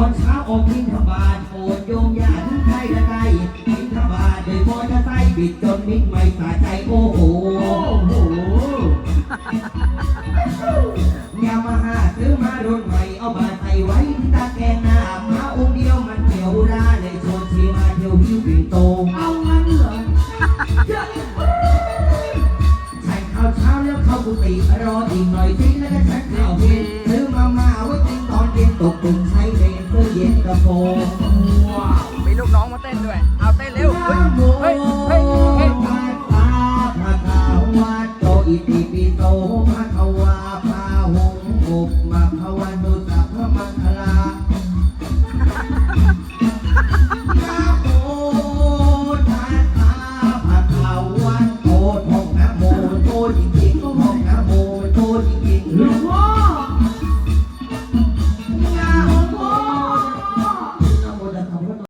อนเช้าออกบินทบาทโอดโยมญาถึงไทยและไกลบินทบาทโดยมอเตอร์ไซค์บิดจนมิกไม่สาใจโอ้โหยามาฮ่าซื้อมาโดนใหม่เอาบาใส่ไว้ที่ตาแกงหน้ามาองเดียวมันเที่ยวราเลยชวนชีมาเที่ยวหิวปิงโตเอางั้นเหรอใช่ข้าวเช้าแล้วเข้ากุฏิรออีกหน่อยทิ้งแล้วก็ฉันข้าวเย็นซื้อมาม่าไว้กินตอนเย็นตกตึงใช้ เลนเพื่อเย็นกระโปรงว้าวมีลูกน้องมาเต้นด้วย เอาเต้นเร็ว เฮ้ยนะโมเฮ้ย เฮ้ยเฮ้ยภะคะภะคะวะโตอิติปิโตภะคะวะพาหุงปุบมะภะวันตุ